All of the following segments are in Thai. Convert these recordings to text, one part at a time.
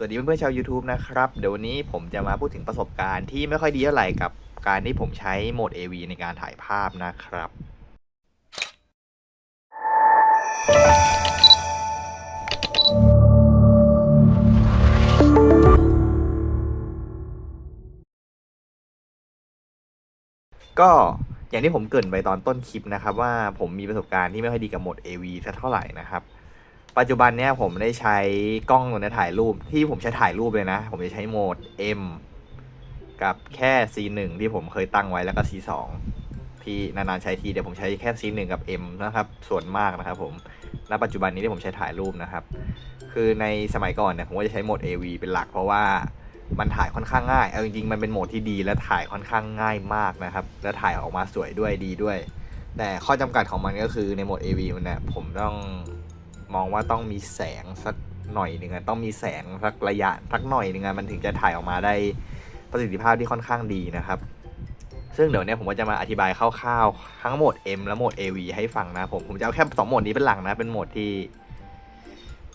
สวัสดีเพื่อนๆชาว YouTube นะครับ เดี๋ยววันนี้ผมจะมาพูดถึงประสบการณ์ที่ไม่ค่อยดีเท่าไหร่กับการที่ผมใช้โหมด AV ในการถ่ายภาพนะครับ ก็อย่างที่ผมเกริ่นไปตอนต้นคลิปนะครับ ว่าผมมีประสบการณ์ที่ไม่ค่อยดีกับโหมด AV สักเท่าไหร่นะครับ ปัจจุบันเนี้ยผมได้ใช้กล้องตัวเนี้ยถ่ายรูปที่ผมใช้ถ่ายรูปเลยนะ ผมจะใช้โหมด M กับแค่ C1 ที่ผมเคยตั้งไว้แล้วก็ C2 ที่นานๆใช้ทีเดี๋ยวผมใช้แค่ C1 กับ M นะครับ ส่วนมากนะครับผมณปัจจุบันนี้ที่ผมใช้ถ่ายรูปนะครับ คือในสมัยก่อนเนี่ยผมก็จะใช้โหมด AV เป็นหลัก เพราะว่ามันถ่ายค่อนข้างง่าย เอาจริงๆ มันเป็นโหมดที่ดีและถ่ายค่อนข้างง่ายมากนะครับ และถ่ายออกมาสวยด้วยดีด้วย แต่ข้อจำกัดของมันก็คือในโหมด AV มันเนี่ยผมต้อง มองว่าต้องมีแสงสักหน่อยหนึ่งอะต้องมีแสงสักระยะสักหน่อยหนึ่งอะมันถึงจะถ่ายออกมาได้ประสิทธิภาพที่ค่อนข้างดีนะครับ ซึ่งเดี๋ยวเนี้ผมก็จะมาอธิบายคร่าวๆทั้งโหมด M และโหมด AV ให้ฟังนะผมผมจะเอาแค่สองโหมดนี้เป็นหลักนะเป็นโหมดที่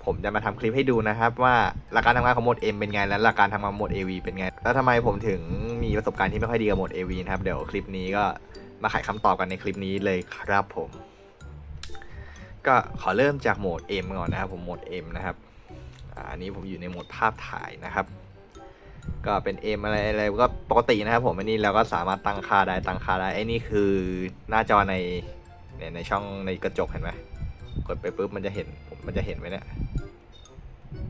ผมจะมาทำคลิปให้ดูนะครับ ว่าหลักการทำงานของโหมด M เป็นไงและหลักการทำงานของโหมด AV เป็นไง แล้วทำไมผมถึงมีประสบการณ์ที่ไม่ค่อยดีกับโหมด AV นะครับเดี๋ยวคลิปนี้ก็มาไขคำตอบกันในคลิปนี้เลยครับผม ก็ขอเริ่มจากโหมด M ก่อนนะครับผมโหมด M นะครับอันนี้ผมอยู่ในโหมดภาพถ่ายนะครับ ก็เป็น M อะไรอะไรก็ปกตินะครับผมอันนี้เราก็สามารถตั้งค่าได้ตั้งค่าได้ไอ้นี่คือหน้าจอในในช่องในกระจกเห็นไหมกดไปปุ๊บมันจะเห็นผมมันจะเห็นไหมเนี่ย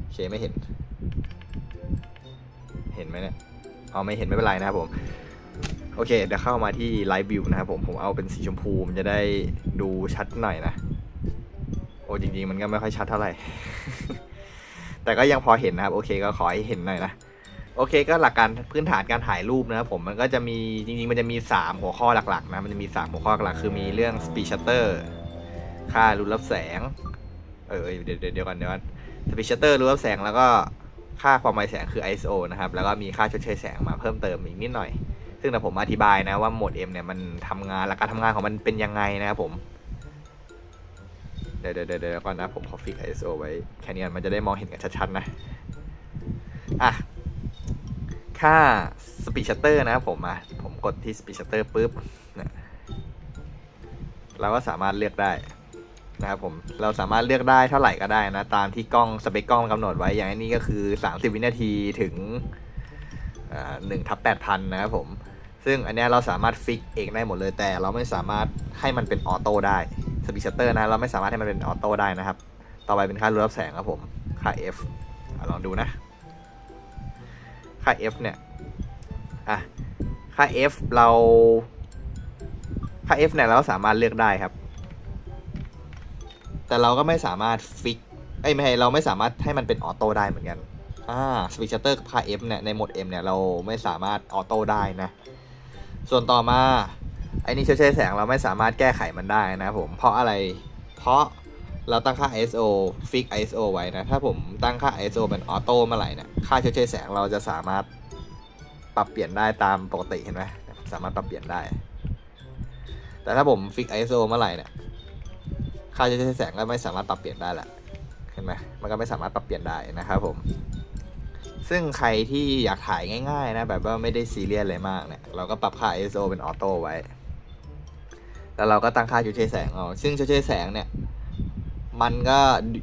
โอเคไม่เห็น เห็นไหมเนี่ยเอาไม่เห็นไม่เป็นไรนะครับผมโอเคเดี๋ยวเข้ามาที่ Live View นะครับผมผมเอาเป็นสีชมพูมันจะได้ดูชัดหน่อยนะ อ้จริงๆ มันก็ไม่ค่อยชัดเท่าไหร่ แต่ก็ยังพอเห็นนะครับ โอเคก็ขอให้เห็นหน่อยนะ โอเคก็หลักการพื้นฐานการถ่ายรูปนะครับผมมันก็จะมีจริงๆ มันจะมี 3 หัวข้อหลักๆนะ มันจะมี 3 หัวข้อหลักคือมีเรื่อง speed shutter ค่ารูรับแสง เออเดี๋ยวเดี๋ยวก่อนเดี๋ยวก่อน speed shutter รูรับแสงแล้วก็ค่าความไวแสงคือ ISO นะครับ แล้วก็มีค่าชดเชยแสงมาเพิ่มเติมอีกนิดหน่อย ซึ่งเดี๋ยวผมอธิบายนะว่าโหมด M เนี่ยมันทำงานหลักการทำงานของมันเป็นยังไงนะครับผม เดี๋ยวเดี๋ยวเดี๋ยวก่อนนะ ผมขอฟิก ISO ไว้ แค่นี้ก่อนมันจะได้มองเห็นกันชัดๆนะ อะ ค่า Speed Shutter นะผมอะ ผมกดที่ Speed Shutter ปุ๊บเนี่ยเราก็สามารถเลือกได้นะครับผม เราสามารถเลือกได้เท่าไหร่ก็ได้นะ ตามที่กล้องสเปคกล้องกำหนดไว้ อย่างอันนี้ก็คือ 30 วินาทีถึงหนึ่งทับแปดพันนะครับผม ซึ่งอันนี้เราสามารถฟิกเองได้หมดเลยแต่เราไม่สามารถให้มันเป็นออโต้ได้ สปีชัตเตอร์นะ เราไม่สามารถให้มันเป็นออโต้ได้นะครับ ต่อไปเป็นค่ารูรับแสงครับผม ค่า f อลองดูนะ ค่า f เนี่ย อะ ค่า f เรา ค่า f เนี่ยเราก็สามารถเลือกได้ครับ แต่เราก็ไม่สามารถฟิกเอ้ยไม่ใช่เราไม่สามารถให้มันเป็นออโต้ได้เหมือนกัน อ่าสปีชัตเตอร์กับค่า f เนี่ย ในโหมด m เนี่ย เราไม่สามารถออโต้ได้นะ ส่วนต่อมา ไอ้นี่เฉยแสงเราไม่สามารถแก้ไขมันได้นะผม เพราะอะไร เพราะเราตั้งค่า ISO ฟิก ISO ไว้นะ ถ้าผมตั้งค่า ISO เป็นออโต้เมื่อไหร่เนี่ยค่าเฉยแสงเราจะสามารถปรับเปลี่ยนได้ตามปกติเห็นไหมสามารถปรับเปลี่ยนได้ แต่ถ้าผมฟิก ISO เมื่อไหร่เนี่ยค่าเฉยแสงก็ไม่สามารถปรับเปลี่ยนได้ละเห็นไหมมันก็ไม่สามารถปรับเปลี่ยนได้นะครับผม ซึ่งใครที่อยากถ่ายง่ายๆนะแบบว่าไม่ได้ซีเรียสอะไรมากเนี่ยเราก็ปรับค่า ISO เป็นออโต้ไว้ แล้วเราก็ตั้งค่าชดเชยแสงเอาซึ่งชดเชยแสงเนี่ย มันก็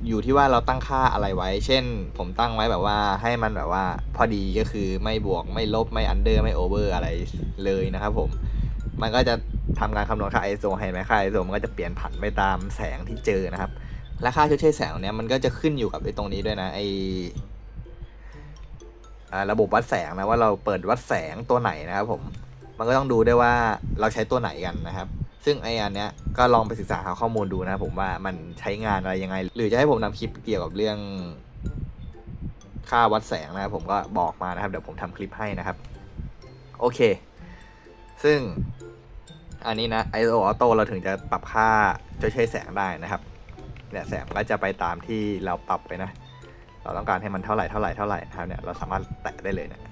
อยู่ที่ว่าเราตั้งค่าอะไรไว้ เช่น ผมตั้งไว้แบบว่าให้มันแบบว่าพอดีก็คือไม่บวกไม่ลบไม่อันเดอร์ไม่โอเวอร์อะไรเลยนะครับผม มันก็จะทำการคำนวณค่า ISO ให้ไหมค่า ISO มันก็จะเปลี่ยนผันไปตามแสงที่เจอนะครับ และค่าชดเชยแสงเนี่ยมันก็จะขึ้นอยู่กับไอ้ตรงนี้ด้วยนะไออ่าระบบวัดแสงนะว่าเราเปิดวัดแสงตัวไหนนะครับผม มันก็ต้องดูด้วยว่าเราใช้ตัวไหนกันนะครับ ซึ่งไออันเนี้ยก็ลองไปศึกษาหาข้อมูลดูนะผมว่ามันใช้งานอะไรยังไง หรือจะให้ผมนำคลิปเกี่ยวกับเรื่อง ค่าวัดแสงนะครับผมก็บอกมานะครับ เดี๋ยวผมทำคลิปให้นะครับ โอเค ซึ่งอันนี้นะ ISO Auto เราถึงจะปรับค่าจะใช้แสงได้นะครับเนี่ยแสงก็จะไปตามที่เราปรับไปนะ เราต้องการให้มันเท่าไหร่เท่าไหร่เท่าไหร่นะครับเนี่ยเราสามารถแตะได้เลยเนะ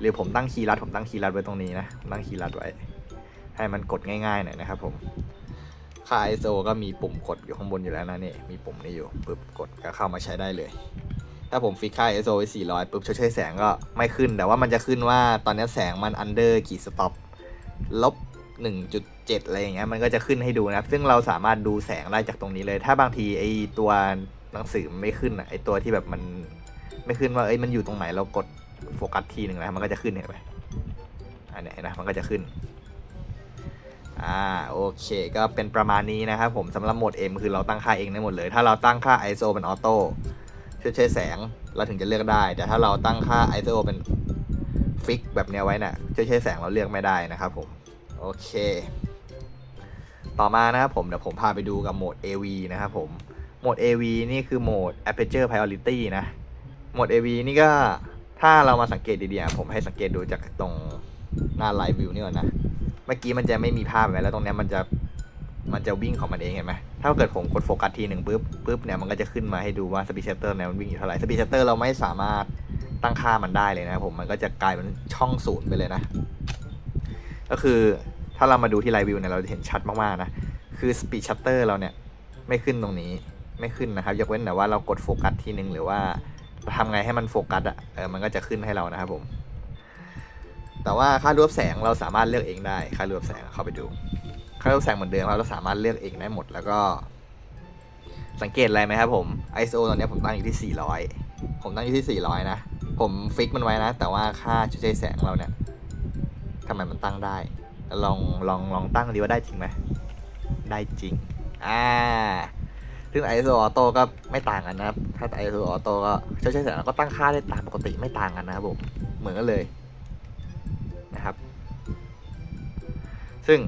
หรือผมตั้งคีย์ลัดผมตั้งคีย์ลัดไว้ตรงนี้นะตั้งคีย์ลัดไว้ ให้มันกดง่ายๆหน่อยนะครับผมค่า ISO ก็มีปุ่มกดอยู่ข้างบนอยู่แล้วนะนี่มีปุ่มนี้อยู่ปึ๊บกดก็เข้ามาใช้ได้เลย ถ้าผมฟิกค่า ISO ไว้ 400ปุ๊บชดเชยแสงก็ไม่ขึ้น แต่ว่ามันจะขึ้นว่าตอนนี้แสงมัน under กี่สต็อปลบ1.7 อะไรอย่างเงี้ยมันก็จะขึ้นให้ดูนะครับ ซึ่งเราสามารถดูแสงได้จากตรงนี้เลย ถ้าบางทีไอตัวหนังสือไม่ขึ้นอะไอตัวที่แบบมันไม่ขึ้นว่าเอ้ยมันอยู่ตรงไหนเรากดโฟกัสทีหนึ่งนะมันก็จะขึ้นเห็นไหมอันนี้นะมันก็จะขึ้น อ่าโอเคก็เป็นประมาณนี้นะครับผมสำหรับโหมด M คือเราตั้งค่าเองได้หมดเลย ถ้าเราตั้งค่า ISO เป็นออโต้ช่วยใช้แสงเราถึงจะเลือกได้ แต่ถ้าเราตั้งค่า ISO เป็นฟิกแบบเนี้ยไว้น่ะช่วยใช้แสงเราเลือกไม่ได้นะครับผมโอเค ต่อมานะครับผมเดี๋ยวผมพาไปดูกับโหมด AV นะครับผมโหมด AV นี่คือโหมด Aperture Priority นะโหมด AV นี่ก็ถ้าเรามาสังเกตดีๆผมให้สังเกตดูจากตรงหน้า Live View นี่ก่อนนะ เมื่อกี้มันจะไม่มีภาพไว้แล้วตรงเนี้ยมันจะมันจะวิ่งของมันเองเห็นไหมถ้าเกิดผมกดโฟกัสทีหนึ่งปุ๊บปุ๊บเนี่ยมันก็จะขึ้นมาให้ดูว่าสปีชเตอร์เนี่ยมันวิ่งอยู่เท่าไหร่สปีชเตอร์เราไม่สามารถตั้งค่ามันได้เลยนะผมมันก็จะกลายเป็นช่องศูนย์ไปเลยนะ ก็คือถ้าเรามาดูที่ไลฟ์วิวเนี่ยเราจะเห็นชัดมากๆนะคือสปีดชัตเตอร์เราเนี่ยไม่ขึ้นตรงนี้ไม่ขึ้นนะครับ ยกเว้นแต่ว่าเรากดโฟกัสทีหนึ่งหรือว่าเราทำไงให้มันโฟกัสอะเออมันก็จะขึ้นให้เรานะครับผม แต่ว่าค่ารวบแสงเราสามารถเลือกเองได้ค่ารวบแสงเข้าไปดู ค่ารวบแสงเหมือนเดิมครับเราสามารถเลือกเองได้หมดแล้วก็ สังเกตอะไรไหมครับผม ISO ตอนนี้ผมตั้งอยู่ที่ 400 ผมตั้งอยู่ที่ 400 นะ ผมฟิกมันไว้นะ แต่ว่าค่าชุดใช้แสงเราเนี่ยทำไมมันตั้งได้ ลองลองลองตั้งดีว่าได้จริงไหมได้จริง อ่าซึ่ง ISO Auto ก็ไม่ต่างกันนะครับ ถ้า ISO Auto ก็ใช้ใช้แสงก็ตั้งค่าได้ตามปกติไม่ต่างกันนะครับผม เหมือนกันเลย ซึ่ง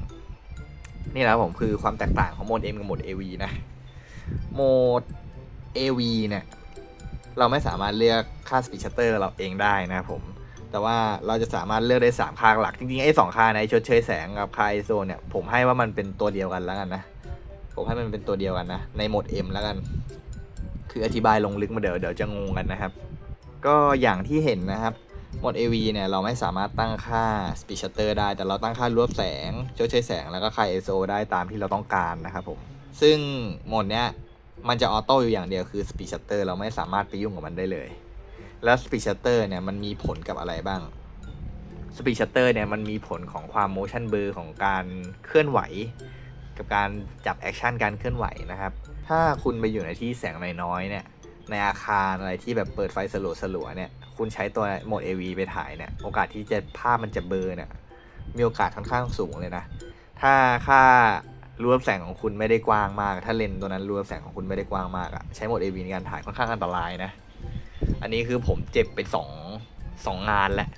นี่นะครับผมคือความแตกต่างของโหมด M กับโหมด AV นะโหมด AV เนี่ย เราไม่สามารถเลือกค่า Speed Shutter เราเองได้นะผม แต่ว่าเราจะสามารถเลือกได้ 3 ค่าหลัก จริงๆ ไอ้สองค่าในชดเชยแสงกับค่า ISO เนี่ย ผมให้ว่ามันเป็นตัวเดียวกันแล้วกันนะ ผมให้มันเป็นตัวเดียวกันนะ ในโหมด M แล้วกัน คืออธิบายลงลึกมาเดี๋ยวเดี๋ยวจะงงกันนะครับ ก็อย่างที่เห็นนะครับ โหมด AV เนี่ยเราไม่สามารถตั้งค่า Speed Shutter ได้ แต่เราตั้งค่ารวบแสงชดเชยแสงแล้วก็ค่า ISO ได้ตามที่เราต้องการนะครับผม ซึ่งโหมดเนี้ยมันจะออโต้อยู่อย่างเดียวคือ Speed Shutter เราไม่สามารถไปยุ่งกับมันได้เลย แล้ว Speed Shutter เนี่ยมันมีผลกับอะไรบ้าง Speed Shutter เนี่ยมันมีผลของความ motion blur ของการเคลื่อนไหว กับการจับแอคชั่นการเคลื่อนไหวนะครับ ถ้าคุณไปอยู่ในที่แสงน้อยๆเนี่ยในอาคารอะไรที่แบบเปิดไฟสลัวๆเนี่ย คุณใช้ตัวโหมด AV ไปถ่ายเนี่ย โอกาสที่จะภาพมันจะเบลอเนี่ย มีโอกาสค่อนข้างสูงเลยนะ ถ้าค่ารวบแสงของคุณไม่ได้กว้างมาก ถ้าเลนส์ตัวนั้นรวบแสงของคุณไม่ได้กว้างมากอะใช้โหมด AV ในการถ่ายค่อนข้างอันตรายนะ อันนี้คือผมเจ็บไปสองสองงานแหละ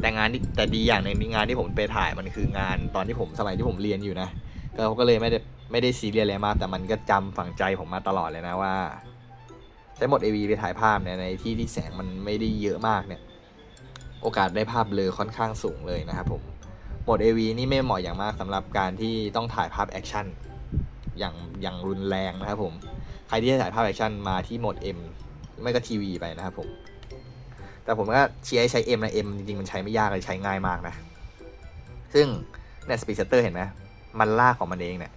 แต่งานที่แต่ดีอย่างหนึ่งที่งานที่ผมไปถ่ายมันคืองานตอนที่ผมสมัยที่ผมเรียนอยู่นะ ก็ก็เลยไม่ได้ไม่ได้ซีเรียสอะไรมาก แต่มันก็จำฝังใจผมมาตลอดเลยนะว่า ช้โหมด AV ไปถ่ายภาพเนี่ยในที่ที่แสงมันไม่ได้เยอะมากเนี่ย โอกาสได้ภาพเบลอค่อนข้างสูงเลยนะครับผมโหมด AV นี่ไม่เหมาะอย่างมากสำหรับการที่ต้องถ่ายภาพแอคชั่นอย่างอย่างรุนแรงนะครับผม ใครที่จะถ่ายภาพแอคชั่นมาที่โหมด M ไม่ก็ทีวีไปนะครับผม แต่ผมก็เชียร์ให้ใช้ M นะ M จริงๆ มันใช้ไม่ยากเลยใช้ง่ายมากนะ ซึ่งเนี่ยสปีดชัตเตอร์เห็นไหมมันลากของมันเองเนี่ย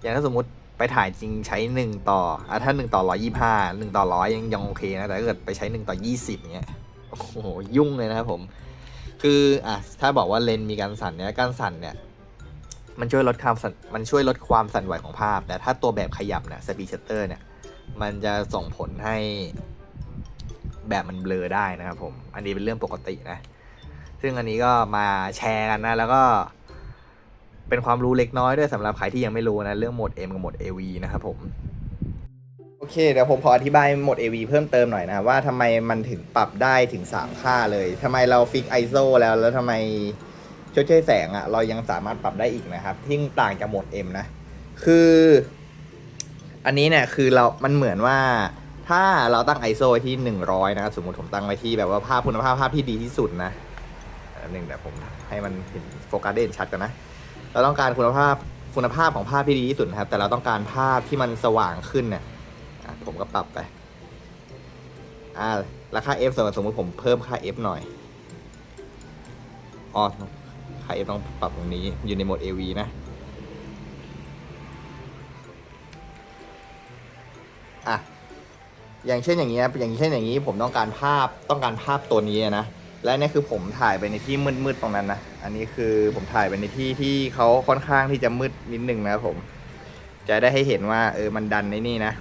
อย่างถ้าสมมติ ไปถ่ายจริงใช้ 1 ต่ออะถ้า 1 ต่อ 125 1 ต่อ 100 ยังยังโอเคนะ แต่ถ้าเกิดไปใช้ 1 ต่อ 20เงี้ย โอ้โห ยุ่งเลยนะครับผม คืออะถ้าบอกว่าเลนส์มีการสั่นเนี่ย การสั่นเนี่ย มันช่วยลดความสั่น มันช่วยลดความสั่นไหวของภาพ แต่ถ้าตัวแบบขยับเนี่ยสปีชัตเตอร์เนี่ย มันจะส่งผลให้แบบมันเบลอได้นะครับผม อันนี้เป็นเรื่องปกตินะ ซึ่งอันนี้ก็มาแชร์กันนะ แล้วก็ เป็นความรู้เล็กน้อยด้วยสำหรับใครที่ยังไม่รู้นะเรื่องโหมด M กับโหมด AV นะครับผม โอเคเดี๋ยวผมขออธิบายโหมด AV เพิ่มเติมหน่อยนะว่าทำไมมันถึงปรับได้ถึง 3 ค่าเลยทำไมเราฟิก ISO แล้วแล้วทำไมชดเชยแสงอะ่ะเรายังสามารถปรับได้อีกนะครับที่ต่างจากโหมด M นะ คือ อันนี้เนี่ยคือเรา มันเหมือนว่าถ้าเราตั้ง ISO ไว้ที่ 100 นะครับสมมติผมตั้งไว้ที่แบบว่าภาพคุณภาพภาพที่ดีที่สุดนะอันหนึ่งเดี๋ยวผมให้มันเห็นโฟกัสได้เห็นชัดกันนะ เราต้องการคุณภาพคุณภาพของภาพที่ดีที่สุดนะครับ แต่เราต้องการภาพที่มันสว่างขึ้นเนี่ยผมก็ปรับไปอ่าแล้วค่า f สมมติสมมติผมเพิ่มค่า f หน่อยอ๋อค่า f ต้องปรับตรงนี้อยู่ในโหมด AV นะอะอย่างเช่นอย่างนี้นะอย่างเช่นอย่างนี้ผมต้องการภาพต้องการภาพตัวนี้นะ และนี่คือผมถ่ายไปในที่มืดๆตรงนั้นนะ อันนี้คือผมถ่ายไปในที่ที่เขาค่อนข้างที่จะมืดนิดนึงนะครับผม จะได้ให้เห็นว่าเออมันดันในนี่นะ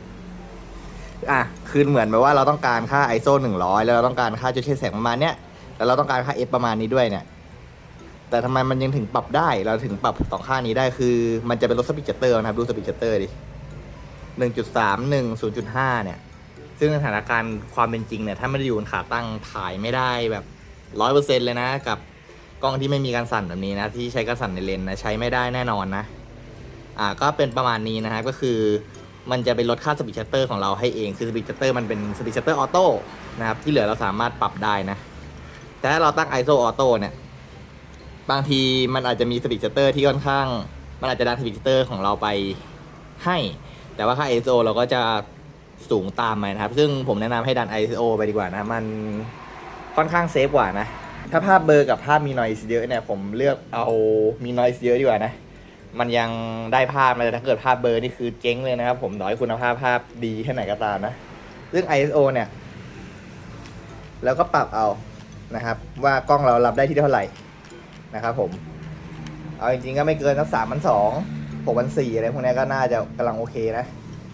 อะคือเหมือนแบบว่าเราต้องการค่า ISO 100 แล้วเราต้องการค่าจุดเฉดแสงประมาณเนี้ย แล้วเราต้องการค่า f ประมาณนี้ด้วยเนี่ย แต่ทำไมมันยังถึงปรับได้ เราถึงปรับสองค่านี้ได้คือ มันจะเป็นลดสปีดชัตเตอร์นะครับ ดูสปีดชัตเตอร์ดิ1.31 0.5เนี่ยซึ่งสถานการณ์ความเป็นจริงเนี่ย ถ้าไม่ได้อยู่บนขาตั้งถ่ายไม่ได้แบบ ร้อยเปอร์เซ็นต์เลยนะ กับกล้องที่ไม่มีการสั่นแบบนี้นะ ที่ใช้การสั่นในเลนส์นะใช้ไม่ได้แน่นอนนะ อ่าก็เป็นประมาณนี้นะครับก็คือมันจะเป็นลดค่าสปีดชัตเตอร์ของเราให้เองคือสปีดชัตเตอร์มันเป็นสปีดชัตเตอร์ออโต้นะครับที่เหลือเราสามารถปรับได้นะ แต่ถ้าเราตั้ง ISO ออโต้เนี่ยบางทีมันอาจจะมีสปีดชัตเตอร์ที่ค่อนข้าง มันอาจจะดันสปีดชัตเตอร์ของเราไปให้ แต่ว่าค่า ISO เราก็จะสูงตามไปนะครับ ซึ่งผมแนะนำให้ดัน ISO ไปดีกว่านะมัน ค่อนข้างเซฟกว่านะ ถ้าภาพเบอร์กับภาพมี noise เยอะเนี่ยผมเลือกเอามี noise เยอะดีกว่านะ มันยังได้ภาพแต่ถ้าเกิดภาพเบอร์นี่คือเจ๊งเลยนะครับ ผมต่อให้คุณภาพภาพดีแค่ไหนก็ตามนะซึ่อง ISO เนี่ย แล้วก็ปรับเอานะครับ ว่ากล้องเรารับได้ที่เท่าไหร่นะครับผม เอาจริงๆก็ไม่เกินสักสามพันสองหกพันสี่อะไรพวกนี้ก็น่าจะกำลังโอเคนะ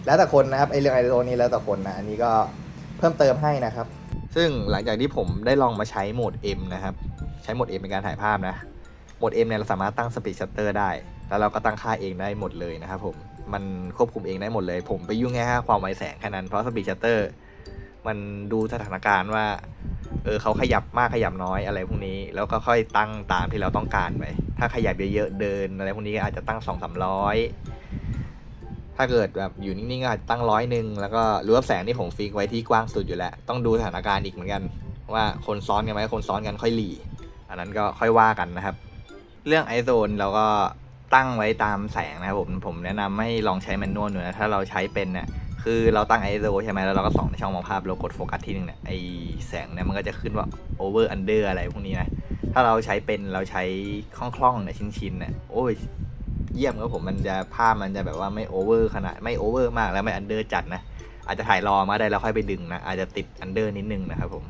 แล้วแต่คนนะครับไอเรื่อง ISO นี่แล้วแต่คนนะอันนี้ก็เพิ่มเติมให้นะครับ ซึ่งหลังจากที่ผมได้ลองมาใช้โหมด M นะครับ ใช้โหมด M ในการถ่ายภาพนะ โหมด M เนี่ยเราสามารถตั้งสปีดชัตเตอร์ได้ แล้วเราก็ตั้งค่าเองได้หมดเลยนะครับผม มันควบคุมเองได้หมดเลย ผมไปยุ่งแค่ค่าความไวแสงแค่นั้น เพราะสปีดชัตเตอร์มันดูสถานการณ์ว่า เออเขาขยับมากขยับน้อยอะไรพวกนี้ แล้วก็ค่อยตั้งตามที่เราต้องการไป ถ้าขยับเยอะๆเดินอะไรพวกนี้อาจจะตั้งสองสามร้อย ถ้าเกิดแบบอยู่นิ่งๆก็อาจตั้งร้อยหนึ่งแล้วก็รั้วแสงที่ผมฟิกไว้ที่กว้างสุดอยู่แล้ว ต้องดูสถานการณ์อีกเหมือนกัน ว่าคนซ้อนกันไหมคนซ้อนกันค่อยหลีอันนั้นก็ค่อยว่ากันนะครับ เรื่องไอโซนเราก็ตั้งไว้ตามแสงนะครับผมผมแนะนำให้ลองใช้แมนนวลดูนะถ้าเราใช้เป็นเนี่ยคือเราตั้ง ISO ใช่ไหมแล้วเราก็ส่องในช่องมองภาพเรากดโฟกัสที่หนึ่งเนี่ยไอแสงเนี่ยมันก็จะขึ้นว่า over under อร์อะไรพวกนี้นะถ้าเราใช้เป็นเราใช้คล่องๆเนี่ยชิ้นๆเนี่ยโอ้ย เยี่ยมครับผมมันจะภาพมันจะแบบว่าไม่ over ขนาดไม่ over มากแล้วไม่ under จัดนะ อาจจะถ่ายรอมาได้แล้วค่อยไปดึงนะ อาจจะติด under นิดนึงนะครับผม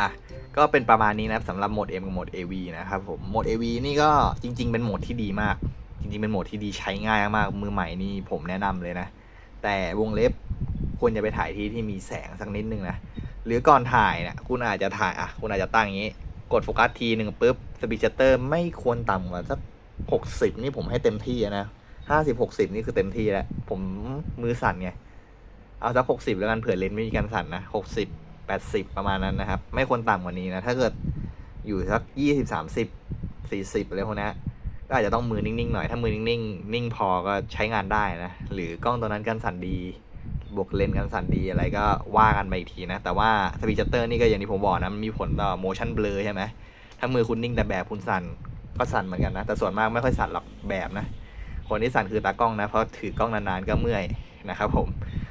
อะก็เป็นประมาณนี้นะครับสำหรับโหมด M กับโหมด AV นะครับผมโหมด AV นี่ก็จริง ๆ เป็นโหมดที่ดีมาก จริง ๆ เป็นโหมดที่ดีใช้ง่ายมากมือใหม่นี่ผมแนะนำเลยนะ แต่วงเล็บควรจะไปถ่ายที่ที่มีแสงสักนิดนึงนะหรือก่อนถ่ายเนี่ยคุณอาจจะถ่ายอะคุณอาจจะตั้งอย่างนี้ กดโฟกัสทีหนึ่งปุ๊บสปีดชัตเตอร์ไม่ควรต่ำกว่าสัก หกสิบนี่ผมให้เต็มที่นะห้าสิบหกสิบนี่คือเต็มที่แล้ว ผมมือสั่นไง เอาสักหกสิบแล้วกันเผื่อเลนส์ไม่มีการสั่นนะหกสิบแปดสิบประมาณนั้นนะครับ ไม่ควรต่ำกว่านี้นะ ถ้าเกิดอยู่สักยี่สิบสามสิบสี่สิบอะไรพวกนี้ก็อาจจะต้องมือนิ่งๆหน่อย ถ้ามือนิ่งๆนิ่งพอก็ใช้งานได้นะ หรือกล้องตัวนั้นการสั่นดี บวกเลนการสั่นดีอะไรก็ว่ากันไปอีกทีนะ แต่ว่าสปีดชัตเตอร์นี่ก็อย่างที่ผมบอกนะ มันมีผลต่อ motion blur ใช่ไหมถ้ามือคุณนิ่งแต่แบบคุณสั่น ก็สั่นเหมือนกันนะ แต่ส่วนมากไม่ค่อยสั่นหรอกแบบนะ คนที่สั่นคือตากล้องนะ เพราะถือกล้องนานๆก็เมื่อยนะครับผม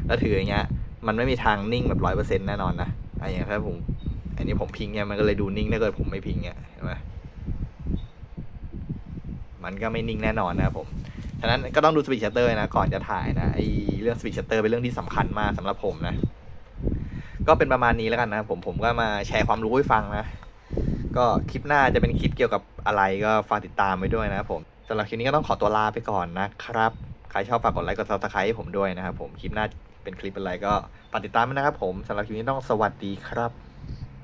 แล้วถืออย่างเงี้ย มันไม่มีทางนิ่งแบบร้อยเปอร์เซ็นต์แน่นอนนะไอ้อย่างถ้าผม อันนี้ผมพิงเนี่ยมันก็เลยดูนิ่งถ้าเกิดผมไม่พิงเนี่ยเห็นไหมมันก็ไม่นิ่งแน่นอนนะครับผมฉะนั้นก็ต้องดูสปีดชัตเตอร์นะก่อนจะถ่ายนะไอเรื่องสปีดชัตเตอร์เป็นเรื่องที่สำคัญมากสำหรับผมนะ ก็เป็นประมาณนี้แล้วกันนะผมผมก็มาแชร์ความรู้ให้ฟังนะ ก็คลิปหน้าจะเป็นคลิปเกี่ยวกับ อะไรก็ฝากติดตามไว้ด้วยนะครับผมสำหรับคลิปนี้ก็ต้องขอตัวลาไปก่อนนะครับ ใครชอบฝากกดไลค์กดซับสไครต์ให้ผมด้วยนะครับผมคลิปหน้าเป็นคลิปอะไรก็ฝากติดตามด้วยนะครับผมสำหรับคลิปนี้ต้องสวัสดีครับ